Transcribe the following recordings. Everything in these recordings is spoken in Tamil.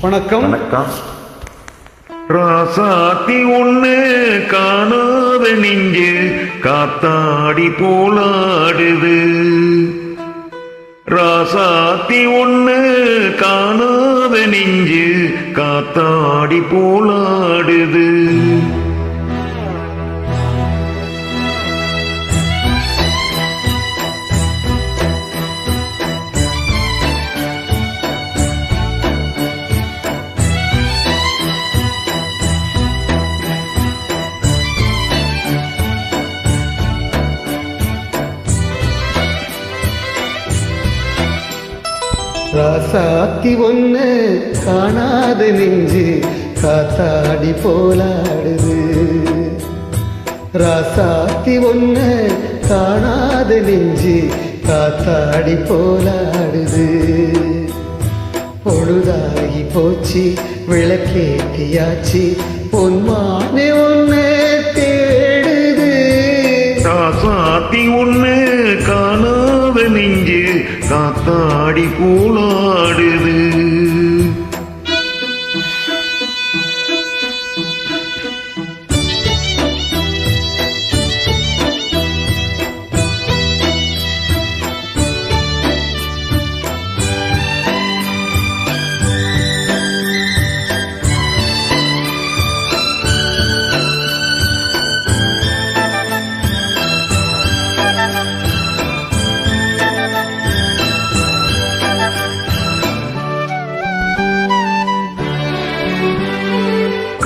வணக்கம். வணக்கம். ராசாத்தி ஒண்ணு காணாத நெஞ்சு காத்தாடி போலாடுது. ராசாத்தி ஒண்ணு காணாத நெஞ்சு காத்தாடி போலாடுது. ராசாத்தி ஒன்று காணாத நெஞ்சு காத்தாடி போலாடுது. ராசாத்தி ஒன்று காணாத நெஞ்சு காத்தாடி போலாடுது. பொழுதாகி போச்சு விளக்கேட்டியாச்சு பொன்மானே ஒன்று தேடுது. ராசாத்தி ஒன்று காணாத நெஞ்சு காத்தாடி கூலாடுது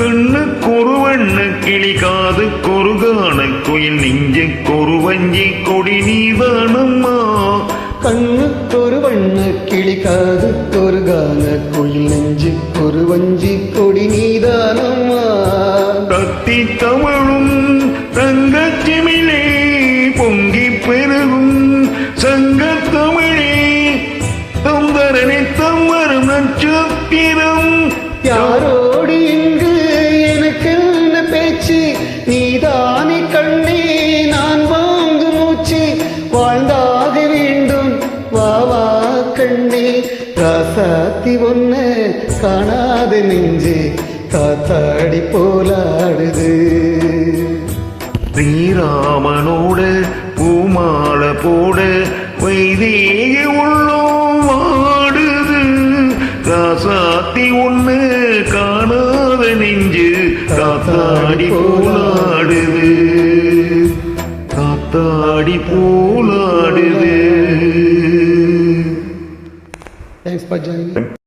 கண்ணு கொருவண்ண கிளி காது கொருகான குயில் நெஞ்சு கொருவஞ்சி கொடி நீதானம்மா கண்ணுக்கொரு வண்ண கிளி காதுக்கொரு கான குயில் நெஞ்சு ஒரு வஞ்சி கொடி நீதானம்மா கத்தி தமிழும் தங்கச்சிமிழே பொங்கி பெருகும் சங்கத் தமிழே தொந்தரனை தம்மரும் நட்சத்திரம். யாரோடு ராசாத்தி ஒன்று காணாது நெஞ்சு காத்தாடி போலாடுது. ஸ்ரீராமனோடு பூமால போட வைதேக உள்ளோம் வாடுது. ராசாத்தி ஒன்று காணாத நெஞ்சு காத்தாடி போலாடுது Pajani.